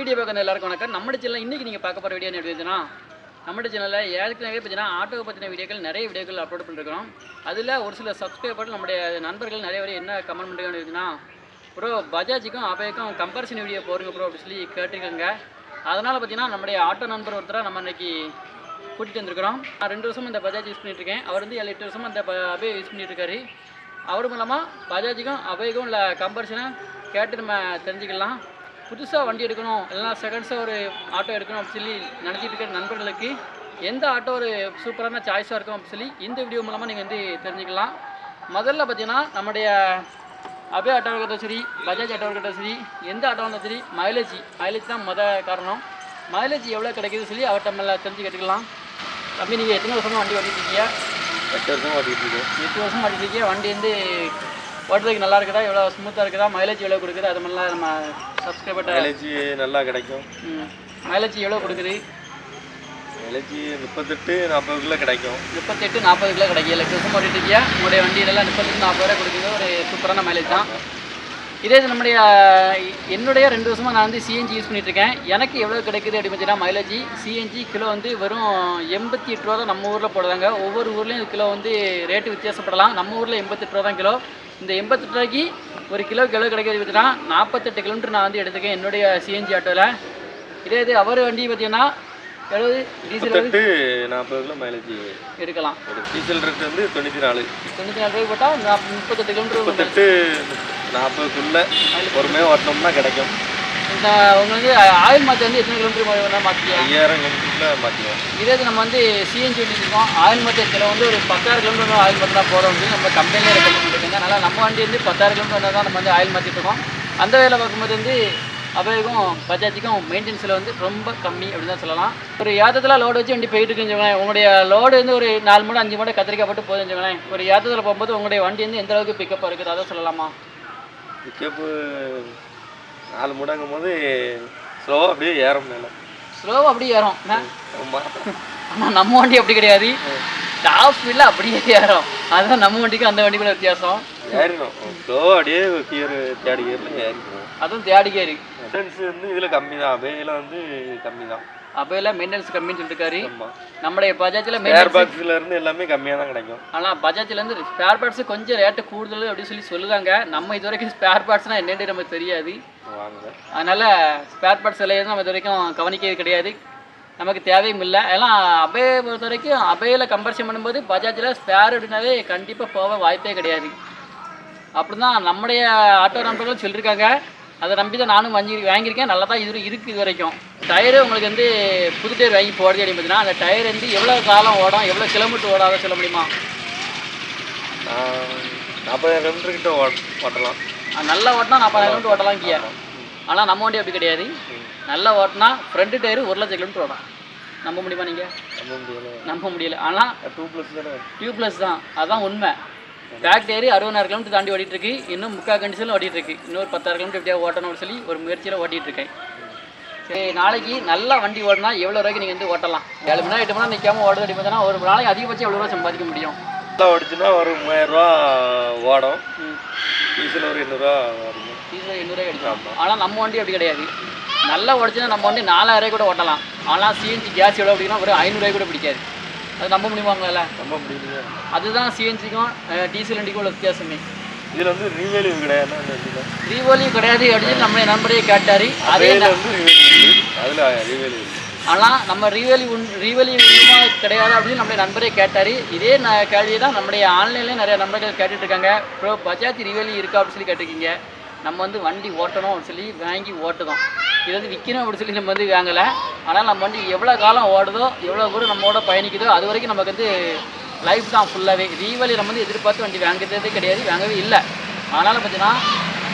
Video பார்க்குற எல்லாருக்கும் வணக்கம். நம்ம சேனலில் இன்றைக்கி நீங்கள் பார்க்க போகிற வீடியோ என்ன எடுத்துன்னா நம்ம சேனலில் ஏற்கனவே பார்த்தீங்கன்னா ஆட்டோவை பற்றின வீடியோக்கள் நிறைய வீடியோக்கள் அப்லோட் பண்ணிருக்கிறோம். அதில் ஒரு சில சப்ஸ்கிரைபர் நம்முடைய நண்பர்கள் நிறைய பேர் என்ன கமெண்ட் பண்ணுறாங்கன்னு இருக்குன்னா ப்ரோ பஜாஜுக்கும் அபேக்கும் கம்பேரிசன் வீடியோ போடுங்க ப்ரோ அப்படின்னு சொல்லி கேட்டிருக்காங்க. அதனால் பார்த்தீங்கன்னா நம்முடைய ஆட்டோ நண்பர் ஒருத்தராக நம்ம இன்றைக்கி கூட்டிகிட்டு வந்திருக்கிறோம். நான் ரெண்டு வருஷம் இந்த பஜாஜ் யூஸ் பண்ணிட்டுருக்கேன். அவர் வந்து ஏழு எட்டு வருஷமாக இந்த ப- அபே யூஸ் பண்ணிட்டுருக்காரு. அவர் மூலமாக பஜாஜுக்கும் அபேக்கும் உள்ள கம்பேரிசனை கேட்டு நம்ம தெரிஞ்சுக்கலாம். புதுசாக வண்டி எடுக்கணும் இல்லைனா செகண்ட்ஸாக ஒரு ஆட்டோ எடுக்கணும் அப்படின்னு சொல்லி நினச்சிட்டு இருக்கிற நண்பர்களுக்கு எந்த ஆட்டோ ஒரு சூப்பரான சாய்ஸாக இருக்கும் அப்படின்னு சொல்லி இந்த வீடியோ மூலமாக நீங்கள் வந்து தெரிஞ்சுக்கலாம். முதல்ல பார்த்தீங்கன்னா நம்முடைய அபே ஆட்டோ இருக்கட்டும் சரி பஜாஜ் ஆட்டோ இருக்கட்டும் சரி எந்த ஆட்டோ இருந்தாலும் சரி மைலேஜ் மைலேஜ் தான் முத காரணம். மைலேஜ் எவ்வளோ கிடைக்குதுன்னு சொல்லி அவர்கிட்ட மேலே தெரிஞ்சு கேட்டுக்கலாம். தம்பி நீங்கள் எத்தனை வருஷமாக வண்டி ஓட்டிட்டு இருக்கீங்க? எட்டு வருஷம் ஓட்டிட்டு இருக்கேன் எட்டு வருஷம் ஓட்டிட்டு இருக்கீங்க. வண்டி வந்து ஓட்டுறதுக்கு நல்லா இருக்குதா? எவ்வளோ ஸ்மூத்தாக இருக்குதா? மைலேஜ் எவ்வளோ கொடுக்குது? அது மாதிரிலாம் நம்ம சப்ஸ்கிரைபர்கிட்ட மைலேஜ் நல்லா கிடைக்கும். மைலேஜ் எவ்வளோ கொடுக்குது? மைலேஜ் முப்பத்தெட்டு நாற்பதுக்குள்ளே கிடைக்கும். முப்பத்தெட்டு நாற்பது கிலோ கிடைக்கும் ஓட்டிட்டு இருக்கியா? உங்களுடைய வண்டியிலலாம் முப்பத்தெட்டு நாற்பது ரூபா கொடுக்குது. ஒரு சூப்பரான மைலேஜ் தான். இதே இது நம்முடைய என்னுடைய ரெண்டு வருஷமாக நான் வந்து சிஎன்ஜி யூஸ் பண்ணிட்டு இருக்கேன் எனக்கு எவ்வளோ கிடைக்குது அப்படின்னு பார்த்தீங்கன்னா மைலேஜ் சிஎன்ஜி கிலோ வந்து வெறும் எண்பத்தி எட்டு ரூபா தான் நம்ம ஊரில் போடுறாங்க. ஒவ்வொரு ஊர்லேயும் கிலோ வந்து ரேட்டு வித்தியாசப்படலாம். நம்ம ஊரில் எண்பத்தெட்டு ரூபா தான் கிலோ. இந்த எண்பத்தெட்டு ரூபாய்க்கு ஒரு கிலோ கிலோ கிடைக்கிறது பார்த்தீங்கன்னா நாற்பத்தெட்டு கிலோமீட்டர் நான் வந்து எடுத்துக்கேன் என்னுடைய சிஎன்ஜி ஆட்டோவில் இதே இது அவர் வண்டி பார்த்தீங்கன்னா எழுபது டீசல் வந்து முப்பத்தெட்டு நாற்பதுக்குள்ள மைலேஜ் எடுக்கலாம். டீசல் ரேட் வந்து தொண்ணூற்றி நாலு தொண்ணூற்றி நாலு ரூபாய் போட்டால் முப்பத்தெட்டு கிலோமீட்டர் முப்பத்தெட்டு நாற்பதுக்குள்ள பொறுமையாக ஓட்டினோம்னா கிடைக்கும். இந்த வந்து ஆயில் மாற்றி வந்து எத்தனை கிலோமீட்டர் வேணால் மாற்றிக்கலாம் ஐயாயிரம் கிலோமீட்டருக்குள்ள மாற்றிக்கலாம் இதே இது நம்ம வந்து சிஎன்ஜி வச்சுருக்கோம். ஆயில் மாற்றி கிலோ வந்து ஒரு பத்தாயிரம் கிலோமீட்டர் ஆயில் மாற்றி தான் போகிறோம் அப்படின்னு நம்ம கம்பெனியில் ரெக்கமெண்ட் பண்ணிருக்காங்க. அதனால் நம்ம வண்டி வந்து பத்தாயிரம் கிலோமீட்டர் தான் நம்ம வந்து ஆயில் மாற்றிட்டு இருக்கோம். அந்த வேலை பார்க்கும்போது வந்து அபேக்கும் பஜாஜுக்கும் மெயின்டெனன்ஸில் வந்து ரொம்ப கம்மி அப்படின்னு தான் சொல்லலாம். ஒரு யாத்திரத்தில் லோடு வச்சு வண்டி போயிட்டு இருக்குன்னு வச்சுக்கோங்களேன் உங்களுடைய லோடு வந்து ஒரு நாலு மூணு அஞ்சு மூணு கத்திரிக்காய் போட்டு வச்சுக்கோங்களேன். ஒரு யாத்திரத்தில் போகும்போது உங்களுடைய வண்டி வந்து எந்த அளவுக்கு பிக்கப்பாக இருக்குது அதை சொல்லலாமா? பிக்கப்பு நாலு முடங்கும் போது ஸ்லோவாக அப்படியே ஏறும் மேலே. ஸ்லோவாக அப்படியே ஏறும்? ஆமாம் ஆனால் நம்ம வண்டி அப்படி கிடையாது. டாப் ஸ்பீடில் அப்படியே ஏறும். அதுதான் நம்ம வண்டிக்கும் அந்த வண்டிக்குள்ள வித்தியாசம். ஏறிடும் ஸ்லோவாக அப்படியே கியர் தேர்ட் கியரில் ஏறிடும் அதுவும் தேடி கேரி மெயின்டெனன்ஸ் வந்து இதில் கம்மி தான் அபேயில் வந்து கம்மி தான் அப்போல்லாம் மெயின்டெனன்ஸ் கம்மின்னு சொல்லிருக்காரு. ஆமாம் நம்முடைய பஜாஜில் மெயின்டெனன்ஸ் பாக்ஸ்ல இருந்து எல்லாமே கம்மியாக தான் கிடைக்கும் ஆனால் பஜாஜ்லேருந்து ஸ்பேர் பார்ட்ஸ் கொஞ்சம் ரேட்டு கூடுதல் அப்படின்னு சொல்லி சொல்லுதாங்க நம்ம இது வரைக்கும் ஸ்பேர் பார்ட்ஸ்னால் என்னென்னு நமக்கு தெரியாது. அதனால் ஸ்பேர் பார்ட்ஸ் விலையை நம்ம இது வரைக்கும் கவனிக்கிறது கிடையாது. நமக்கு தேவையும் இல்லை. எல்லாம் அபே பொறுத்த வரைக்கும் அபேயில் கம்பேரிசன் பண்ணும்போது பஜாஜில் ஸ்பேர் அப்படின்னாவே கண்டிப்பாக போக வாய்ப்பே கிடையாது. அப்படி தான் நம்முடைய ஆட்டோ நண்பர்கள் சொல்லியிருக்காங்க அதை நம்பி தான் நானும் வாங்கி வாங்கியிருக்கேன். நல்லா தான் இது இருக்குது இது வரைக்கும். டயரு உங்களுக்கு வந்து புது டயர் வாங்கி போடுறது அப்படின்னு பார்த்தீங்கன்னா அந்த டயர் வந்து எவ்வளோ காலம் ஓடும் எவ்வளோ கிலோமீட்டர் ஓடாத சொல்ல முடியுமா? நாற்பதாயிரம் கிலோமீட்டர் கிட்ட ஓட் ஓட்டலாம். நல்லா ஓட்டினா நாற்பதாயிரம் கிலோமீட்டர் ஓட்டலாம் கியா ஆனால் நம்ம வண்டி அப்படி கிடையாது. நல்லா ஓட்டினா ஃப்ரண்ட் டயரு ஒரு லட்சம் கிலோமீட்டர் ஓடும். நம்ப முடியுமா நீங்கள் நம்ப முடியல. நம்ப முடியல. ஆனால் டூ ப்ளஸ் டியூப்லெஸ் தான். அதான் உண்மை. பேக் டயரு அறுபதாயிரம் கிலோமீட்டர் தாண்டி ஓடிட்டு இருக்கு இன்னும் முக்கால் கண்டிஷனில் ஓடிட்டு இருக்கு இன்னொரு பத்தாயிரம் கிலோமீட்டர் எப்படியா ஓட்டணும்னு சொல்லி ஒரு முயற்சியில் ஓட்டிட்டு இருக்கேன் சரி நாளைக்கு நல்லா வண்டி ஓடினா எவ்வளோ ரூபாய்க்கு நீங்கள் வந்து ஓட்டலாம்? ஏழு மணி நேரம் எட்டு மணி நேரம் நிற்காம ஓடுறது அப்படி பார்த்தீங்கன்னா ஒரு நாளைக்கு அதிகபட்சம் எவ்வளோ ரூபா சம்பாதிக்க முடியும்? நல்லா ஓடிச்சுன்னா ஒரு மூவாயிரரூவா ஓடும். டீசல் ஒரு எண்ணூறுரூவா வரும். டீசல் எண்ணூறுவா அடிக்கலாம் ஆனால் நம்ம வண்டி அப்படி கிடையாது. நல்லா ஓடிச்சுன்னா நம்ம வண்டி நாலாயிரம் கூட ஓட்டலாம். ஆனால் சிஎன்ஜி கேஸ் எவ்வளோ அப்படின்னா ஒரு ஐநூறுரூவாய் கூட பிடிக்காது. அது நம்ப முடியுமாங்களா நம்ப முடியல அதுதான் சிஎன்ஜிக்கும் டீசல் வண்டிக்கும் உள்ள வித்தியாசமே. இதில் வந்து ரீவேல்யூ கிடையாது ரீவோலியும் கிடையாது அப்படின்னு நம்ம நண்பரே கேட்டார். அதே வந்து அதில் ரீவேல்யூ ஆனால் நம்ம ரீவலி உண் ரீவலி உண்மை கிடையாது அப்படின்னு நம்மளுடைய நண்பரே கேட்டார். இதே ந கேள்வியை தான் நம்முடைய ஆன்லைன்லேயே நிறைய நண்பர்கள் கேட்டுட்டு இருக்காங்க. ப்ரோ பஜாஜ் ரீவலி இருக்கா அப்படின்னு சொல்லி கேட்டிருக்கீங்க. நம்ம வந்து வண்டி ஓட்டணும் அப்படின்னு சொல்லி வாங்கி ஓட்டுதோம் இது வந்து விற்கணும் அப்படின்னு சொல்லி நம்ம வந்து வாங்கலை. ஆனால் நம்ம வண்டி எவ்வளோ காலம் ஓடுதோ எவ்வளோ தூரம் நம்மளோட பயணிக்குதோ அது வரைக்கும் நமக்கு வந்து லைஃப் தான் ஃபுல்லாகவே ரீவலி நம்ம வந்து எதிர்பார்த்து வண்டி வாங்குறதே கிடையாது வாங்கவே இல்லை. அதனால் பார்த்தீங்கன்னா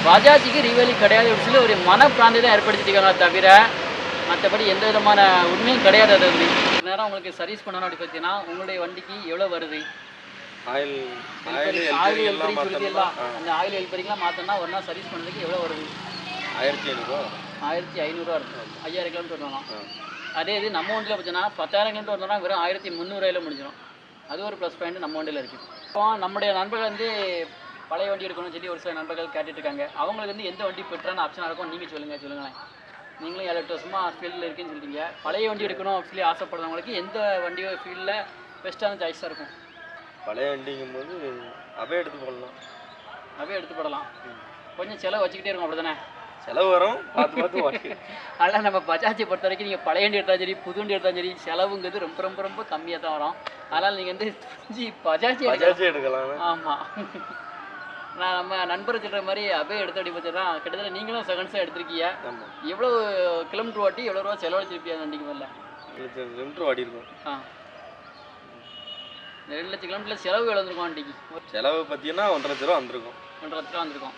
பஜாஜுக்கு ரீவலி கிடையாது அப்படின்னு சொல்லி ஒரு மனப்பிராந்தி தான் ஏற்படுத்திட்டு தவிர மற்றபடி எந்த விதமான உண்மையும் கிடையாது அது வந்து நேரம் உங்களுக்கு சர்வீஸ் பண்ணணும் அப்படி பார்த்தீங்கன்னா உங்களுடைய வண்டிக்கு எவ்வளோ வருது? ஆயில் ஆயில் ஆயில் எல்லாம். அந்த ஆயில் எல்பரிக்கெலாம் மாற்றோம்னா ஒரு நாள் சர்வீஸ் பண்ணுறதுக்கு எவ்வளோ வருது ஆயிரத்தி ஐநூறுரூவா ஆயிரத்தி ஐநூறுரூவா இருக்கும். ஐயாயிரம் கிலோமீட்டர் வரணும் ஆ. அதே இது நம்ம வண்டியில் பார்த்தீங்கன்னா பத்தாயிரம் கிலோமீட்டர் வந்தோம்னா வெறும் ஆயிரத்தி முந்நூறுவாயில முடிஞ்சிடும். அது ஒரு ப்ளஸ் பாயிண்ட் நம்ம வண்டியில் இருக்குது இப்போ நம்முடைய நண்பர்கள் வந்து பழைய வண்டி எடுக்கணும்னு சொல்லி ஒரு சில நண்பர்கள் கேட்டுட்டு இருக்காங்க. அவங்களுக்கு வந்து எந்த வண்டி பெட்டரான ஆப்ஷனாக இருக்கும் நீங்கள் சொல்லுங்கள் சொல்லுங்களேன். நீங்களும் ஏழு எட்டு வருஷமாக ஃபீல்டில் இருக்குன்னு சொல்லிட்டீங்க பழைய வண்டி எடுக்கணும் சொல்லி ஆசைப்படுறவங்களுக்கு எந்த வண்டியோ ஃபீல்டில் பெஸ்ட்டான சாய்ஸாக இருக்கும். பழைய வண்டிங்கும் போது அவே எடுத்து போடலாம் அவே எடுத்து போடலாம். கொஞ்சம் செலவு வச்சுக்கிட்டே இருக்கும் அப்படி தானே செலவு வரும். பார்த்து பார்த்து அதனால் நம்ம பஜாஜை பொறுத்த வரைக்கும் நீங்கள் பழைய வண்டி எடுத்தாலும் சரி புது வண்டி எடுத்தாலும் சரி செலவுங்கிறது ரொம்ப ரொம்ப ரொம்ப கம்மியாக தான் வரும். அதனால் நீங்கள் வந்து ஜி பஜாஜ் பஜாஜ் எடுக்கலாம். ஆமாம் நான் நம்ம நண்பர் சொல்கிற மாதிரி அபே எடுத்த அப்படி பார்த்தா கிட்டத்தட்ட நீங்களும் செகண்ட்ஸாக எடுத்திருக்கீங்க. எவ்வளோ கிலோமீட்டர் ஓட்டி எவ்வளோ ரூபா செலவழிச்சிருப்பியா வண்டிக்கு மேலே. கிலோமீட்டர் ஓடி இருக்கும் ஆ. ரெண்டு லட்சம் கிலோமீட்டரில் செலவு எவ்வளோ வந்திருக்கும் வண்டிக்கு ஒரு செலவு பார்த்தீங்கன்னா ஒன்றரை லட்ச ரூபா வந்திருக்கும். ஒன்றரை லட்ச ரூபா வந்திருக்கும்.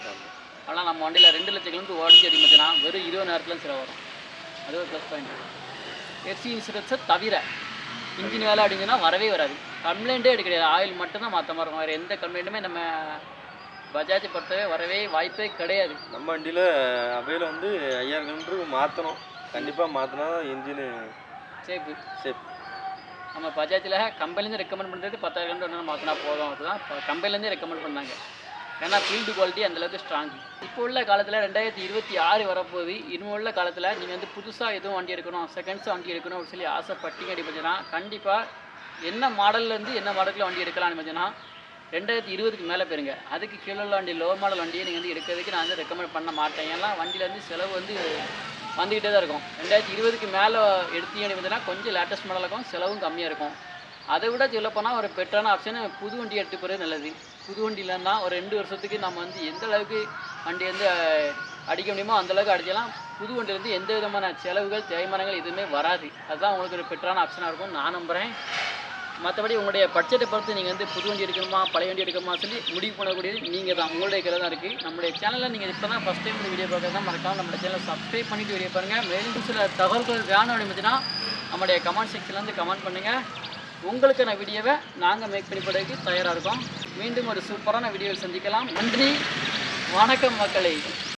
ஆனால் நம்ம வண்டியில் ரெண்டு லட்சம் கிலோமீட்டர் ஓடிச்சு அப்படி பார்த்தீங்கன்னா வெறும் இருபது நேரத்தில் செலவு வரும். அது ஒரு ப்ளஸ் பாயிண்ட் எஃப்சி இன்சூரன்ஸை தவிர இன்ஜின் வேலை அப்படிங்கன்னா வரவே வராது. கம்ப்ளைண்ட்டே எடுக்க கிடையாது ஆயில் மட்டும்தான் மாற்ற மாதிரி இருக்கும். வேறு எந்த கம்ப்ளைண்ட்டுமே நம்ம பஜாஜை பொறுத்தவரை வரவே வாய்ப்பே கிடையாது. நம்ம வண்டியில் அவையில் வந்து ஐயாயிரம் கிலோமீட்டருக்கு மாற்றணும் கண்டிப்பாக மாற்றினா தான் இன்ஜினு சேஃபு சேஃப் நம்ம பஜாஜில் கம்பெனிலேருந்து ரெக்கமெண்ட் பண்ணுறது பத்தாயிரம் கிலோமீட்டர் ஒன்று மாற்றினா போதும். அதுதான். கம்பெனிலேருந்து ரெக்கமெண்ட் பண்ணாங்க. ஏன்னா ஃபீல்டு குவாலிட்டி அந்தளவுக்கு ஸ்ட்ராங் இப்போ உள்ள காலத்தில் ரெண்டாயிரத்தி இருபத்தி ஆறு வரப்போகுது இன்னும் உள்ள காலத்தில் நீங்கள் வந்து புதுசாக எதுவும் வண்டி எடுக்கணும் செகண்ட்ஸ் வண்டி எடுக்கணும் அப்படின்னு சொல்லி ஆசைப்பட்டீங்க அப்படின்னா கண்டிப்பாக என்ன மாடல்லேருந்து என்ன மாடலில் வண்டி எடுக்கலாம்னு பார்த்தீங்கன்னா ரெண்டாயிரத்தி இருபதுக்கு மேலே போயிருங்க. அதுக்கு கீழே உள்ள வண்டி லோ மாடல் வண்டியை நீங்கள் வந்து எடுக்கிறதுக்கு நான் வந்து ரெக்கமெண்ட் பண்ண மாட்டேன். ஏன்னா வண்டியில் வந்து செலவு வந்து வந்துக்கிட்டே தான் இருக்கும். ரெண்டாயிரத்தி இருபதுக்கு மேலே எடுத்தீங்க பார்த்தீங்கன்னா கொஞ்சம் லேட்டஸ்ட் மாடல் இருக்கும் செலவும் கம்மியாக இருக்கும். அதை விட சொல்லப்போனால் ஒரு பெட்டரான ஆப்ஷன் புது வண்டி எடுத்து போகிறது நல்லது. புது வண்டியிலன்னா ஒரு ரெண்டு வருஷத்துக்கு நம்ம வந்து எந்த அளவுக்கு வண்டி வந்து அடிக்க முடியுமோ அந்த அளவுக்கு அடிக்கலாம் புது வண்டியிலேருந்து எந்த விதமான செலவுகள் தேய்மானங்கள் எதுவுமே வராது. அதுதான் உங்களுக்கு ஒரு பெட்டரான ஆப்ஷனாக இருக்கும் நான் நம்புகிறேன் மற்றபடி உங்களுடைய பட்ஜெட்டை பொறுத்து நீங்கள் வந்து புது வண்டி எடுக்கணுமா பழைய வண்டி எடுக்கணுமா சொல்லி முடிவு பண்ணக்கூடியது நீங்கள் தான் உங்களுடைய கையில் தான் இருக்குது நம்மளுடைய சேனலில் நீங்கள் இப்போ தான் ஃபஸ்ட் டைம் இந்த வீடியோ பார்க்க தான் மறக்காம நம்ம சேனலை சப்ஸ்கிரைப் பண்ணிட்டு வீடியோ பாருங்கள் மேலும் சில தகவல்கள் வேணும் அப்படின்னு நம்முடைய நம்மளுடைய கமெண்ட் செக்ஷன்லேருந்து கமெண்ட் பண்ணுங்கள் உங்களுக்கான வீடியோவை நாங்கள் மேக் பண்ணி போடுறதுக்கு தயாராக இருக்கோம். மீண்டும் ஒரு சூப்பரான வீடியோவை சந்திக்கலாம். நன்றி. வணக்கம் மக்களை.